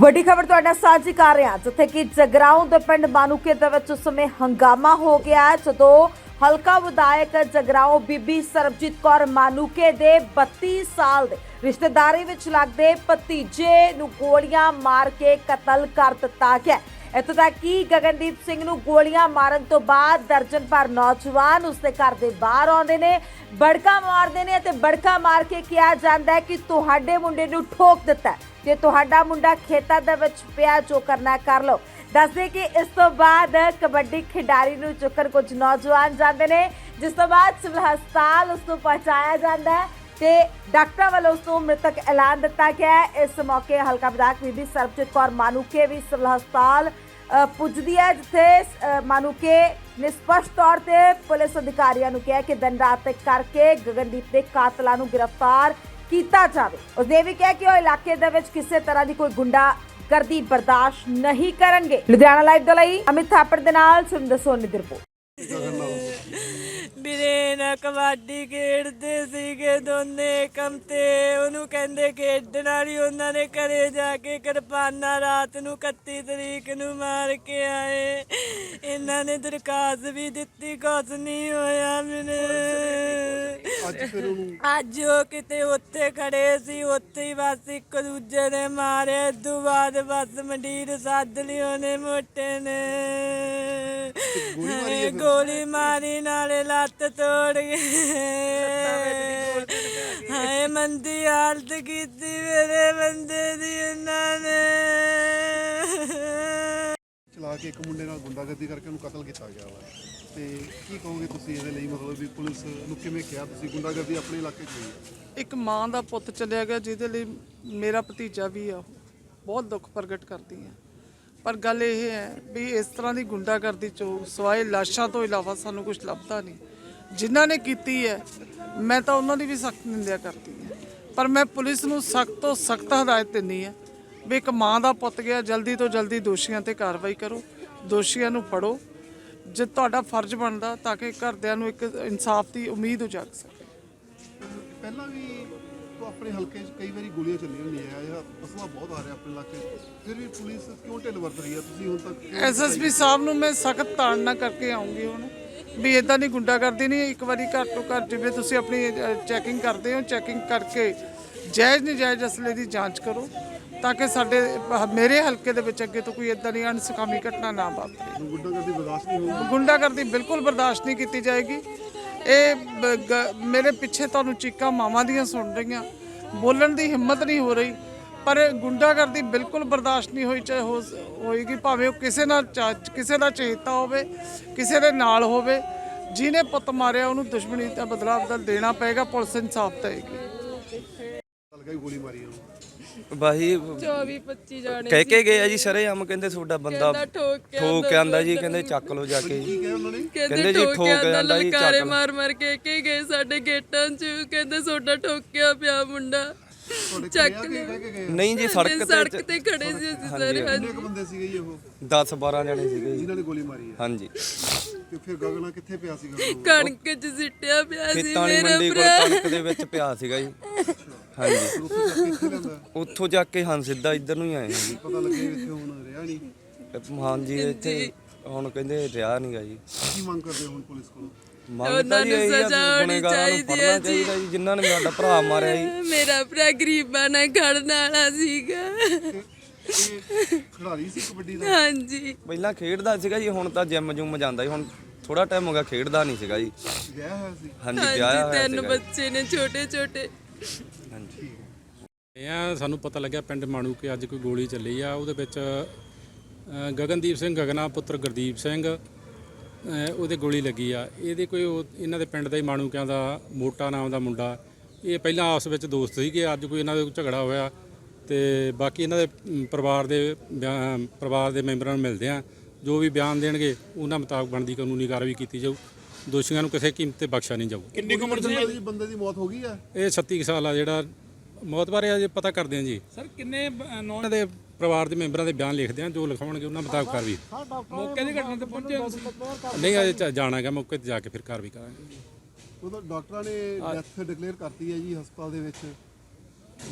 ਵੱਡੀ ਖਬਰ ਤੁਹਾਡਾ ਸਾਂਝੀ ਕਰ ਰਿਹਾ। ਜਿੱਥੇ ਕਿ ਜਗਰਾਉਂ ਦੇ ਪਿੰਡ ਮਾਨੂਕੇ ਦੇ ਵਿੱਚ ਉਸ ਸਮੇਂ ਹੰਗਾਮਾ ਹੋ ਗਿਆ ਜਦੋਂ ਹਲਕਾ ਵਿਧਾਇਕ ਜਗਰਾਉਂ ਬੀਬੀ ਸਰਬਜੀਤ ਕੌਰ ਮਾਨੂਕੇ ਦੇ 32 ਸਾਲ ਦੇ ਰਿਸ਼ਤੇਦਾਰੀ ਵਿੱਚ ਲੱਗਦੇ ਭਤੀਜੇ ਨੂੰ ਗੋਲੀਆਂ ਮਾਰ ਕੇ ਕਤਲ ਕਰ ਦਿੱਤਾ ਗਿਆ ਇੱਥੋਂ ਤੱਕ ਕਿ ਗਗਨਦੀਪ ਸਿੰਘ ਨੂੰ ਗੋਲੀਆਂ ਮਾਰਨ ਤੋਂ ਬਾਅਦ ਦਰਜਨ ਭਰ ਨੌਜਵਾਨ ਉਸਦੇ ਘਰ ਦੇ ਬਾਹਰ ਆਉਂਦੇ ਨੇ, ਬੜਕਾ ਮਾਰਦੇ ਨੇ ਅਤੇ ਬੜਕਾ ਮਾਰ ਕੇ ਕਿਹਾ ਜਾਂਦਾ ਹੈ ਕਿ ਤੁਹਾਡੇ ਮੁੰਡੇ ਨੂੰ ਠੋਕ ਦਿੱਤਾ ਹੈ ਤੁਹਾਡਾ ਮੁੰਡਾ ਖੇਤਾਂ ਦੇ ਵਿੱਚ ਪਿਆ ਜੋ ਕਰਨਾ ਕਰ ਲਓ। ਦੱਸਦੇ ਕਿ ਇਸ ਤੋਂ ਬਾਅਦ ਕਬੱਡੀ ਖਿਡਾਰੀ ਨੂੰ ਚੁੱਕਣ ਕੁਝ ਨੌਜਵਾਨ ਜਾਂਦੇ ਨੇ, ਜਿਸ ਤੋਂ ਬਾਅਦ ਸਿਵਲ ਹਸਪਤਾਲ ਉਸ ਨੂੰ ਪਹੁੰਚਾਇਆ ਜਾਂਦਾ ਹੈ ਤੇ ਡਾਕਟਰਾਂ ਵੱਲੋਂ ਉਸ ਨੂੰ ਮ੍ਰਿਤਕ ਐਲਾਨ ਦਿੱਤਾ ਗਿਆ ਹੈ। ਇਸ ਮੌਕੇ ਹਲਕਾ ਵਿਧਾਇਕ ਬੀਬੀ ਸਰਬਜੀਤ ਕੌਰ ਮਾਨੂਕੇ ਵੀ ਸਿਵਲ ਹਸਪਤਾਲ ਪੁੱਜਦੀ ਹੈ, ਜਿੱਥੇ ਮਾਨੂਕੇ ਨੇ ਸਪਸ਼ਟ ਤੌਰ ਤੇ ਪੁਲਿਸ ਅਧਿਕਾਰੀਆਂ ਨੂੰ ਕਿਹਾ ਕਿ ਦਿਨ ਰਾਤ ਕਰਕੇ ਗਗਨਦੀਪ ਦੇ ਕਾਤਲਾਂ ਨੂੰ ਗ੍ਰਿਫਤਾਰ ਕੀਤਾ ਜਾਵੇ। ਉਸਨੇ ਇਹ ਵੀ ਕਿਹਾ ਕਿ ਉਹ ਇਲਾਕੇ ਦੇ ਵਿੱਚ ਕਿਸੇ ਤਰ੍ਹਾਂ ਦੀ ਕੋਈ ਗੁੰਡਾ ਕਰਦੀ ਬਰਦਾਸ਼ਤ ਨਹੀਂ ਕਰਨਗੇ। ਲੁਧਿਆਣਾ ਲਾਈਵ ਦੇ ਲਈ ਅਮਿਤ ਥਾਪੜ ਦੇ ਨਾਲ ਸੁਰਿੰਦਰ ਸੋਨੀ ਦੀ ਰਿਪੋਰਟ। ਵੀਰੇ ਨਾ ਕਬੱਡੀ ਖੇਡਦੇ ਸੀਗੇ ਦੋਨੇ ਕੰਮ ਤੇ। ਉਹਨੂੰ ਕਹਿੰਦੇ ਖੇਡਣ ਵਾਲੀ, ਉਹਨਾਂ ਨੇ ਘਰੇ ਜਾ ਕੇ ਕਿਰਪਾਨਾ ਰਾਤ ਨੂੰ 31 ਤਰੀਕ ਨੂੰ ਮਾਰ ਕੇ ਆਏ। ਇਹਨਾਂ ਨੇ ਦਰਖਾਸਤ ਵੀ ਦਿੱਤੀ, ਕੁਛ ਨਹੀਂ ਹੋਇਆ ਵੀਰੇ ਅੱਜ ਫਿਰ ਉਹਨੂੰ ਅੱਜ ਉਹ ਕਿਤੇ ਉੱਥੇ ਖੜੇ ਸੀ ਉੱਥੇ ਹੀ ਬਸ ਇੱਕ ਦੂਜੇ ਨੇ ਮਾਰੇ। ਤੋਂ ਬਾਅਦ ਬਸ ਮੰਡੀਰ ਸੱਦ ਲਈ ਉਹਨੇ ਮੋਟੇ ਨੇ। ਹਾਏ, ਗੋਲੀ ਮਾਰੀ ਨਾਲੇ ਲੱਤ ਤੋੜ ਗਏ। ਹਾਏ ਮੰਦੀ ਹਾਲਤ ਕੀਤੀ ਮੇਰੇ ਬੰਦੇ ਦੀ ਇਹਨਾਂ ਨੇ। ਚਲਾ ਕੇ ਇੱਕ ਮੁੰਡੇ ਨਾਲ ਗੁੰਡਾਗਰਦੀ ਕਰਕੇ ਉਹਨੂੰ ਕਤਲ ਕੀਤਾ ਗਿਆ ਵਾ। ਤੇ ਕੀ ਕਹੋਗੇ ਤੁਸੀਂ ਇਹਦੇ ਲਈ? ਮਤਲਬ ਵੀ ਪੁਲਿਸ ਨੂੰ ਕਿਵੇਂ ਕਿਹਾ ਤੁਸੀਂ? ਗੁੰਡਾਗਰਦੀ ਆਪਣੇ ਇਲਾਕੇ 'ਚ ਹੋਈ ਹੈ? ਇੱਕ ਮਾਂ ਦਾ ਪੁੱਤ ਚਲਿਆ ਗਿਆ ਜਿਹਦੇ ਲਈ ਮੇਰਾ ਭਤੀਜਾ ਵੀ ਆ। ਉਹ ਬਹੁਤ ਦੁੱਖ ਪ੍ਰਗਟ ਕਰਦੀ ਆ ਪਰ ਗੱਲ ਇਹ ਹੈ ਵੀ ਇਸ ਤਰ੍ਹਾਂ ਦੀ ਗੁੰਡਾਗਰਦੀ ਚੋਂ ਸਵਾਏ ਲਾਸ਼ਾਂ ਤੋਂ ਇਲਾਵਾ ਸਾਨੂੰ ਕੁਝ ਲੱਭਦਾ ਨਹੀਂ। ਜਿਨ੍ਹਾਂ ਨੇ ਕੀਤੀ ਹੈ, ਮੈਂ ਤਾਂ ਉਹਨਾਂ ਦੀ ਵੀ ਸਖਤ ਨਿੰਦਿਆ ਕਰਦੀ ਹਾਂ। ਪਰ ਮੈਂ ਪੁਲਿਸ ਨੂੰ ਸਖਤ ਤੋਂ ਸਖਤ ਹਦਾਇਤ ਦਿੰਦੀ ਹਾਂ ਵੀ ਇੱਕ ਮਾਂ ਦਾ ਪੁੱਤ ਗਿਆ ਜਲਦੀ ਤੋਂ ਜਲਦੀ ਦੋਸ਼ੀਆਂ ਤੇ ਕਾਰਵਾਈ ਕਰੋ ਦੋਸ਼ੀਆਂ ਨੂੰ ਫੜੋ ਜੇ ਤੁਹਾਡਾ ਫਰਜ਼ ਬਣਦਾ ਤਾਂ ਕਿ ਘਰਦਿਆਂ ਨੂੰ ਇੱਕ ਇਨਸਾਫ ਦੀ ਉਮੀਦ ਉਜਾਗ ਸਕੇ। ਪਹਿਲਾਂ ਵੀ ਤੋਂ ਆਪਣੇ ਹਲਕੇ 'ਚ ਕਈ ਵਾਰੀ ਗੋਲੀਆਂ ਚੱਲੀਆਂ ਹੁੰਦੀਆਂ ਆ ਅਸਲਾ ਬਹੁਤ ਆ ਰਿਹਾ ਆਪਣੇ ਇਲਾਕੇ 'ਚ। ਫਿਰ ਵੀ ਪੁਲਿਸ ਕਿਉਂ ਢਿੱਲ ਵਰਤ ਰਹੀ ਹੈ ਤੁਸੀਂ ਹੁਣ ਤੱਕ ਐਸਐਸਪੀ ਸਾਹਿਬ ਨੂੰ ਮੈਂ ਸਖਤ ਤਾੜਨਾ ਕਰਕੇ ਆਉਂਗੀ ਹੁਣ ਵੀ ਇਦਾਂ ਦੀ ਗੁੰਡਾਗਰਦੀ ਨਹੀਂ ਇੱਕ ਵਾਰੀ ਘਰ ਤੋਂ ਘਰ ਜਿਵੇਂ ਤੁਸੀਂ ਆਪਣੀ ਚੈਕਿੰਗ ਕਰਦੇ ਹੋ ਚੈਕਿੰਗ ਕਰਕੇ ਜਾਇਜ਼ ਨਜਾਇਜ਼ ਅਸਲੇ ਦੀ ਜਾਂਚ ਕਰੋ। ਤਾਂ ਕਿ ਸਾਡੇ ਮੇਰੇ ਹਲਕੇ ਦੇ ਵਿੱਚ ਅੱਗੇ ਤੋਂ ਕੋਈ ਇਦਾਂ ਦੀ ਅਣਸੁਖਾਵੀ ਘਟਨਾ ਨਾ ਵਾਪਰੇ। ਗੁੰਡਾਗਰਦੀ ਬਰਦਾਸ਼ਤ ਨਹੀਂ ਹੋਊਗੀ? ਗੁੰਡਾਗਰਦੀ ਬਿਲਕੁਲ ਬਰਦਾਸ਼ਤ ਨਹੀਂ ਕੀਤੀ ਜਾਏਗੀ। ਇਹ ਮੇਰੇ ਪਿੱਛੇ ਤੁਹਾਨੂੰ ਚੀਕਾਂ ਮਾਵਾਂ ਦੀਆਂ ਸੁਣ ਰਹੀਆਂ। ਬੋਲਣ ਦੀ ਹਿੰਮਤ ਨਹੀਂ ਹੋ ਰਹੀ। ਪਰ ਗੁੰਡਾਗਰਦੀ ਬਿਲਕੁਲ ਬਰਦਾਸ਼ਤ ਨਹੀਂ ਹੋਈ ਚਾਹੇ ਹੋਏਗੀ ਭਾਵੇਂ ਉਹ ਕਿਸੇ ਨਾਲ ਕਿਸੇ ਦਾ ਚੇਤਾ ਹੋਵੇ ਕਿਸੇ ਦੇ ਨਾਲ ਹੋਵੇ। ਜਿਹਨੇ ਪੁੱਤ ਮਾਰਿਆ ਉਹਨੂੰ ਦੁਸ਼ਮਣੀ ਦਾ ਬਦਲਾ ਬਦਲ ਦੇਣਾ ਪਏਗਾ ਪੁਲਿਸ ਇਨਸਾਫ ਦੇਏਗੀ। ਹੀ ਗੋਲੀ ਮਾਰੀ ਉਹਨੂੰ। ਬਾਹੀ 24 25 ਜਾਣੇ ਕਹਿ ਕੇ ਗਏ ਆ ਜੀ ਸਰੇਆਮ ਕਹਿੰਦੇ ਤੁਹਾਡਾ ਬੰਦਾ ਕਹਿੰਦਾ ਠੋਕ ਕੇ ਠੋਕ ਕੇ ਆਂਦਾ ਜੀ ਕਹਿੰਦੇ ਚੱਕ ਲਓ ਜਾ ਕੇ। ਕੀ ਕਿਹਾ ਉਹਨਾਂ ਨੇ? ਕਹਿੰਦੇ ਜੀ ਠੋਕ ਕੇ ਆਂਦਾ ਜੀ ਚੱਕ ਲਓ। ਮਾਰ ਮਾਰ ਕੇ ਕੇ ਗਏ ਸਾਡੇ ਗੇਟਾਂ 'ਚ। ਕਹਿੰਦੇ ਸੋਡਾ ਠੋਕਿਆ ਪਿਆ ਮੁੰਡਾ। ਚੱਕ ਕਹਿ ਕੇ ਕਹਿ ਕੇ ਗਏ ਨਹੀਂ ਜੀ ਸੜਕ ਤੇ ਸੜਕ ਤੇ ਖੜੇ ਸੀ ਅਸੀਂ ਸਾਰੇ ਕਿੰਨੇ ਕੁ ਬੰਦੇ ਸੀਗੇ ਜੀ ਉਹ? 10 12 ਜਣੇ ਸੀਗੇ ਜੀ। ਜਿਨ੍ਹਾਂ ਨੇ ਗੋਲੀ ਮਾਰੀ ਹੈ ਹਾਂਜੀ। ਤੇ ਫਿਰ ਗਗਨਾ ਕਿੱਥੇ ਪਿਆ ਸੀ ਗਗਨਾ ਕਣਕ 'ਚ ਸਿੱਟਿਆ ਪਿਆ ਸੀ ਖੇਤਾਂ ਵਾਲੀ ਮੇਰਾ ਮੰਡੀ ਕੋਲ ਭਰਾ। ਕਣਕ ਦੇ ਵਿੱਚ ਪਿਆ ਸੀਗਾ ਜੀ। ਹਾਂਜੀ। ਉੱਥੇ ਜਾ ਕੇ ਇੱਥੇ ਲੈਂਦਾ ਉੱਥੋਂ ਜਾ ਕੇ ਹਾਂ ਸਿੱਧਾ ਇੱਧਰ ਨੂੰ ਹੀ ਆਏ ਹਾਂ ਜੀ। ਪਤਾ ਲੱਗੇ ਇੱਥੇ ਹੁਣ ਰਿਹਾ ਨਹੀਂ। ਤੇ ਹਾਂਜੀ ਇੱਥੇ ਹੁਣ ਕਹਿੰਦੇ ਰਿਹਾ ਨਹੀਂਗਾ ਜੀ। ਕੀ ਮੰਗ ਕਰਦੇ ਹੋ ਹੁਣ ਪੁਲਿਸ ਕੋਲੋਂ? ਮੰਗ ਤਾਂ ਜੀ ਨੂੰ ਇਹੀ ਸਜ਼ਾ ਹੋਣੀ ਚਾਹੀਦੀ ਹੈ ਜੀ। ਜਿਨ੍ਹਾਂ ਨੇ ਸਾਡਾ ਭਰਾ ਮਾਰਿਆ ਜੀ। ਮੇਰਾ ਭਰਾ ਗਰੀਬਾਂ ਨਾਲ ਖੜਨ ਵਾਲਾ ਸੀਗਾ। ਇਹ ਖਿਡਾਰੀ ਸੀ ਕਬੱਡੀ ਦਾ? ਹਾਂਜੀ। ਪਹਿਲਾਂ ਖੇਡਦਾ ਸੀਗਾ ਜੀ ਹੁਣ ਤਾਂ ਜਿਮ ਜੁਮ ਜਾਂਦਾ ਜੀ। ਹੁਣ ਥੋੜਾ ਟਾਈਮ ਹੋ ਗਿਆ ਖੇਡਦਾ ਨਹੀਂ ਸੀਗਾ ਜੀ। ਵਿਆਹ ਹੋਇਆ ਸੀ? ਹਾਂਜੀ ਵਿਆਹਿਆ ਹਾਂਜੀ ਹੋਇਆ ਤਿੰਨ ਸੀਗਾ ਬੱਚੇ ਨੇ ਛੋਟੇ ਛੋਟੇ ਆ ਸਾਨੂੰ ਪਤਾ ਲੱਗਿਆ ਪਿੰਡ ਮਾਣੂ ਕਿ ਅੱਜ ਕੋਈ ਗੋਲੀ ਚੱਲੀ ਆ। ਉਹਦੇ ਵਿੱਚ ਅ, ਗਗਨਦੀਪ ਸਿੰਘ ਗਗਨਾ ਪੁੱਤਰ ਗੁਰਦੀਪ ਸਿੰਘ ਅ, ਉਹਦੇ ਗੋਲੀ ਲੱਗੀ ਆ। ਇਹਦੇ ਕੋਈ ਉਹ- ਇਹਨਾਂ ਦੇ ਪਿੰਡ ਦਾ ਹੀ ਮਾਣੂਕਿਆਂ ਦਾ ਮੋਟਾ ਨਾਮ ਦਾ ਮੁੰਡਾ। ਇਹ ਪਹਿਲਾਂ ਆਪਸ ਵਿੱਚ ਦੋਸਤ ਸੀਗੇ ਅੱਜ ਕੋਈ ਇਹਨਾਂ ਦੇ ਝਗੜਾ ਹੋਇਆ ਤੇ ਬਾਕੀ ਇਹਨਾਂ ਦੇ ਅਮ, ਪਰਿਵਾਰ ਦੇ ਬਿਆਨ- ਪਰਿਵਾਰ ਦੇ ਮੈਂਬਰਾਂ ਨੂੰ ਮਿਲਦੇ ਆ। ਜੋ ਵੀ ਬਿਆਨ ਦੇਣਗੇ ਉਹਨਾਂ ਮੁਤਾਬਕ ਬਣਦੀ ਕਾਨੂੰਨੀ ਕਾਰਵਾਈ ਕੀਤੀ ਜਾਊ। ਦੋਸ਼ੀਆਂ ਨੂੰ ਕਿਸੇ ਕੀਮਤ ਤੇ ਬਖਸ਼ਿਆ ਨਹੀਂ ਜਾਊ। ਕਿੰਨੀ ਉਮਰ ਸੀ? ਬੰਦੇ ਦੀ ਮੌਤ ਹੋ ਗਈ ਆ? ਇਹ 36 ਕੁ ਸਾਲ ਆ ਜਿਹੜਾ ਮੌਤ ਬਾਰੇ ਅਜੇ ਪਤਾ ਕਰਦੇ ਆ ਜੀ। ਸਰ ਕਿੰਨੇ ਨੌਨ ਦੇ ਪਰਿਵਾਰ ਦੇ ਮੈਂਬਰਾਂ ਦੇ ਬਿਆਨ ਲਿਖਦੇ ਆ ਜੋ ਲਿਖਾਉਣਗੇ ਉਹਨਾਂ ਮੁਤਾਬਕ ਕਾਰਵਾਈ। ਮੌਕੇ ਦੀ ਘਟਨਾ ਤੇ ਪਹੁੰਚੇ ਨਹੀਂ ਅਜੇ ਚ- ਜਾਣਾ ਹੈਗਾ ਮੌਕੇ ਤੇ ਜਾ ਕੇ ਫਿਰ ਕਾਰਵਾਈ ਕਰਾਂਗੇ। ਉਹਦਾ ਡਾਕਟਰਾਂ ਨੇ ਡੈਥ ਡਿਕਲੇਅਰ ਕਰਤੀ ਹੈ ਜੀ ਹਸਪਤਾਲ ਦੇ ਵਿੱਚ।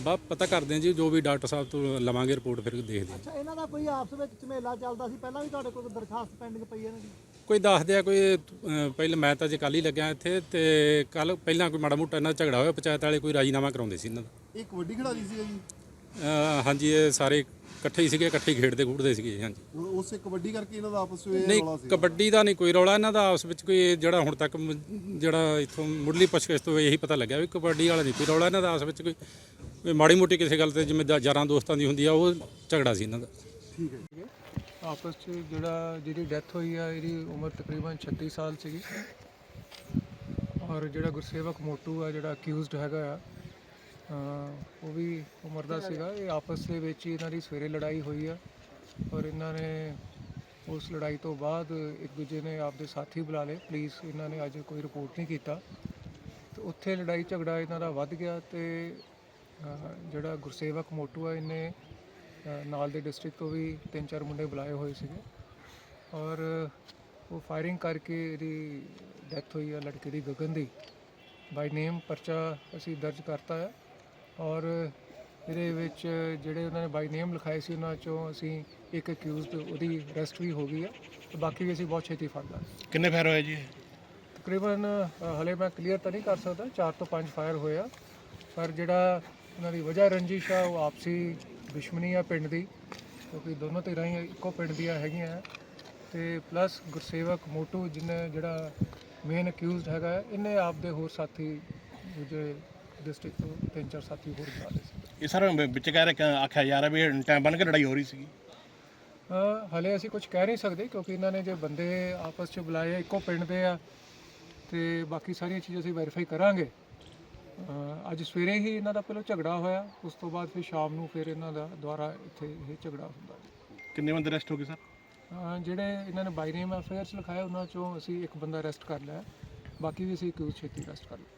ਬਾ ਪਤਾ ਕਰਦੇ ਹਾਂ ਜੀ ਜੋ ਵੀ ਡਾਕਟਰ ਸਾਹਿਬ ਤੋਂ ਲਵਾਂਗੇ ਰਿਪੋਰਟ ਫਿਰ ਦੇਖਦੇ ਹਾਂ। ਅੱਛਾ ਇਹਨਾਂ ਦਾ ਕੋਈ ਆਪਸ ਵਿੱਚ ਝਮੇਲਾ ਚੱਲਦਾ ਸੀ? ਪਹਿਲਾਂ ਵੀ ਤੁਹਾਡੇ ਕੋਲ ਦਰਖਾਸਤ ਪੈਂਡਿੰਗ ਪਈ ਹੈ ਇਹਨਾਂ ਦੀ ਕੋਈ ਦੱਸਦੇ ਆ ਕੋਈ ਅਹ, ਪਹਿਲਾਂ ਮੈਂ ਤਾਂ ਜੇ ਕੱਲ ਹੀ ਲੱਗਿਆ ਇੱਥੇ ਤੇ ਕੱਲ ਪਹਿਲਾਂ ਕੋਈ ਮਾੜਾ ਮੋਟਾ ਇਹਨਾਂ ਦਾ ਝਗੜਾ ਹੋਇਆ ਪੰਚਾਇਤ ਵਾਲੇ ਕੋਈ ਰਾਜੀਨਾਮਾ ਕਰਾਉਂਦੇ ਸੀ ਇਹਨਾਂ ਦਾ। ਇਹ ਕਬੱਡੀ ਖਿਡਾਰੀ ਸੀ ਜੀ? ਅਹ, ਹਾਂਜੀ ਇਹ ਸਾਰੇ ਇਕੱਠੇ ਹੀ ਸੀਗੇ ਇਕੱਠੇ ਹੀ ਖੇਡਦੇ ਖੂਡਦੇ ਸੀਗੇ ਹਾਂਜੀ। ਹੁਣ ਉਸੇ ਕਬੱਡੀ ਕਰਕੇ ਇਹਨਾਂ ਦਾ ਆਪਸ ਵਿੱਚ ਨਹੀਂ ਰੌਲਾ ਸੀ ਕਬੱਡੀ ਦਾ ਨਹੀਂ ਕੋਈ ਰੌਲਾ ਇਹਨਾਂ ਦਾ ਆਪਸ ਵਿੱਚ ਕੋਈ ਜਿਹੜਾ ਹੁਣ ਤੱਕ ਮ- ਜਿਹੜਾ ਇਥੋਂ ਮੁੱਢਲੀ ਪੁੱਛਗਿੱਛ ਤੋਂ ਇਹੀ ਪਤਾ ਲੱਗਿਆ ਵੀ ਕਬੱਡੀ ਵਾਲਾ ਨਹੀਂ ਕੋਈ ਰੌਲਾ ਇਹਨਾਂ ਦਾ ਆਪਸ ਵਿੱਚ ਕੋਈ ਕੋਈ ਮਾੜੀ ਮੋਟੀ ਕਿਸੇ ਗੱਲ ਤੇ ਜਿਵੇਂ ਦਾ- ਯਾਰਾਂ ਦੋਸਤਾਂ ਦੀ ਹੁੰਦੀ ਆ ਉਹ ਝਗੜਾ ਸੀ ਇਹਨਾਂ ਦਾ। ਠੀਕ ਹੈ। ਜੀ। ਆਪਸ 'ਚ ਜਿਹੜਾ ਜਿਹਦੀ ਡੈਥ ਹੋਈ ਆ ਇਹਦੀ ਉਮਰ ਤਕਰੀਬਨ 36 ਸਾਲ ਸੀਗੀ। ਔਰ ਜਿਹੜਾ ਗੁਰਸੇਵਕ ਮੋਟੂ ਆ ਜਿਹੜਾ ਅਕਿਊਜ਼ਡ ਹੈਗਾ ਆ ਉਹ ਵੀ ਉਮਰ ਦਾ ਸੀਗਾ। ਇਹ ਆਪਸ ਦੇ ਵਿੱਚ ਹੀ ਇਹਨਾਂ ਦੀ ਸਵੇਰੇ ਲੜਾਈ ਹੋਈ ਆ ਔਰ ਇਹਨਾਂ ਨੇ ਉਸ ਲੜਾਈ ਤੋਂ ਬਾਅਦ ਇੱਕ ਦੂਜੇ ਨੇ ਆਪਦੇ ਸਾਥੀ ਬੁਲਾ ਲਏ। ਪੁਲਿਸ ਇਹਨਾਂ ਨੇ ਅੱਜ ਕੋਈ ਰਿਪੋਰਟ ਨਹੀਂ ਕੀਤਾ। ਤੇ ਉੱਥੇ ਲੜਾਈ ਝਗੜਾ ਇਹਨਾਂ ਦਾ ਵੱਧ ਗਿਆ ਤੇ ਜਿਹੜਾ ਗੁਰਸੇਵਕ ਮੋਟੂ ਆ, ਇਹਨੇ ਨਾਲ ਦੇ ਡਿਸਟ੍ਰਿਕਟ ਤੋਂ ਵੀ ਤਿੰਨ ਚਾਰ ਮੁੰਡੇ ਬੁਲਾਏ ਹੋਏ ਸੀਗੇ। ਔਰ ਉਹ ਫਾਇਰਿੰਗ ਕਰਕੇ ਇਹਦੀ ਡੈਥ ਹੋਈ ਆ ਲੜਕੇ ਦੀ ਗਗਨ ਦੀ। ਬਾਈ ਨੇਮ ਪਰਚਾ ਅਸੀਂ ਦਰਜ ਕਰਤਾ ਹੈ ਔਰ ਇਹਦੇ ਵਿੱਚ ਜਿਹੜੇ ਉਹਨਾਂ ਨੇ ਬਾਈ ਨੇਮ ਲਿਖਾਏ ਸੀ ਉਹਨਾਂ ਚੋਂ ਅਸੀਂ ਇੱਕ ਅਕਿਊਜ਼ਡ ਉਹਦੀ ਅਰੈਸਟ ਵੀ ਹੋ ਗਈ ਹੈ ਤੇ ਬਾਕੀ ਵੀ ਅਸੀਂ ਬਹੁਤ ਛੇਤੀ ਫੜ ਲਾਂਗੇ। ਕਿੰਨੇ ਫੈਰ ਹੋਏ ਜੀ? ਤਕਰੀਬਨ ਅ, ਹਲੇ ਮੈਂ ਕਲੀਅਰ ਤਾਂ ਨਹੀਂ ਕਰ ਸਕਦਾ 4 ਤੋਂ 5 ਫਾਇਰ ਹੋਏ ਆ। ਪਰ ਜਿਹੜਾ ਉਹਨਾਂ ਦੀ ਵਜ੍ਹਾ ਰੰਜਿਸ਼ ਆ ਉਹ ਆਪਸੀ ਦੁਸ਼ਮਣੀ ਆ ਪਿੰਡ ਦੀ ਕਿਉਂਕਿ ਦੋਨੋਂ ਧਿਰਾਂ ਹੀ ਇੱਕੋ ਪਿੰਡ ਦੀਆਂ ਹੈਗੀਆਂ ਆ। ਤੇ ਪਲੱਸ ਗੁਰਸੇਵਕ ਮੋਟੂ ਜਿਹਨੇ ਜਿਹੜਾ ਮੇਨ ਅਕਿਊਜ਼ਡ ਹੈਗਾ ਹੈ, ਇਹਨੇ ਆਪਦੇ ਹੋਰ ਸਾਥੀ ਦੂਜੇ ਡਿਸਟ੍ਰਿਕਟ ਤੋਂ ਤਿੰਨ ਚਾਰ ਸਾਥੀ ਹੋਰ ਬੁਲਾ ਲਏ ਸੀ। ਇਹ ਸਰ ਵਿੱਚ ਕਹਿ ਰਹੇ ਆਖਿਆ ਰਿਹਾ ਵੀ ਟਾਈਮ ਬਣ ਕੇ ਲੜਾਈ ਹੋ ਰਹੀ ਸੀਗੀ। ਅ, ਹਲੇ ਅਸੀਂ ਕੁਝ ਕਹਿ ਨਹੀਂ ਸਕਦੇ ਕਿਉਂਕਿ ਇਹਨਾਂ ਨੇ ਜੇ ਬੰਦੇ ਆਪਸ 'ਚ ਬੁਲਾਏ ਆ, ਇੱਕੋ ਪਿੰਡ ਦੇ ਆ ਤੇ ਬਾਕੀ ਸਾਰੀਆਂ ਚੀਜ਼ਾਂ ਅਸੀਂ ਵੈਰੀਫਾਈ ਕਰਾਂਗੇ। ਅੱਜ ਸਵੇਰੇ ਹੀ ਇਹਨਾਂ ਦਾ ਪਹਿਲਾਂ ਝਗੜਾ ਹੋਇਆ ਉਸ ਤੋਂ ਬਾਅਦ ਫਿਰ ਸ਼ਾਮ ਨੂੰ ਫਿਰ ਇਹਨਾਂ ਦਾ ਦੁਬਾਰਾ ਇੱਥੇ ਇਹ ਝਗੜਾ ਹੁੰਦਾ। ਕਿੰਨੇ ਬੰਦੇ ਅਰੈਸਟ ਹੋ ਗਏ ਸਰ? ਜਿਹੜੇ ਇਹਨਾਂ ਨੇ ਬਾਈ ਨੇਮ ਅਫੇਅਰਸ ਲਿਖਾਇਆ ਉਹਨਾਂ ਚੋਂ ਅਸੀਂ ਇੱਕ ਬੰਦਾ ਅਰੈਸਟ ਕਰ ਲਿਆ। ਬਾਕੀ ਵੀ ਅਸੀਂ ਕਿਉਂ ਛੇਤੀ ਅਰੈਸਟ ਕਰ ਲਿਆ।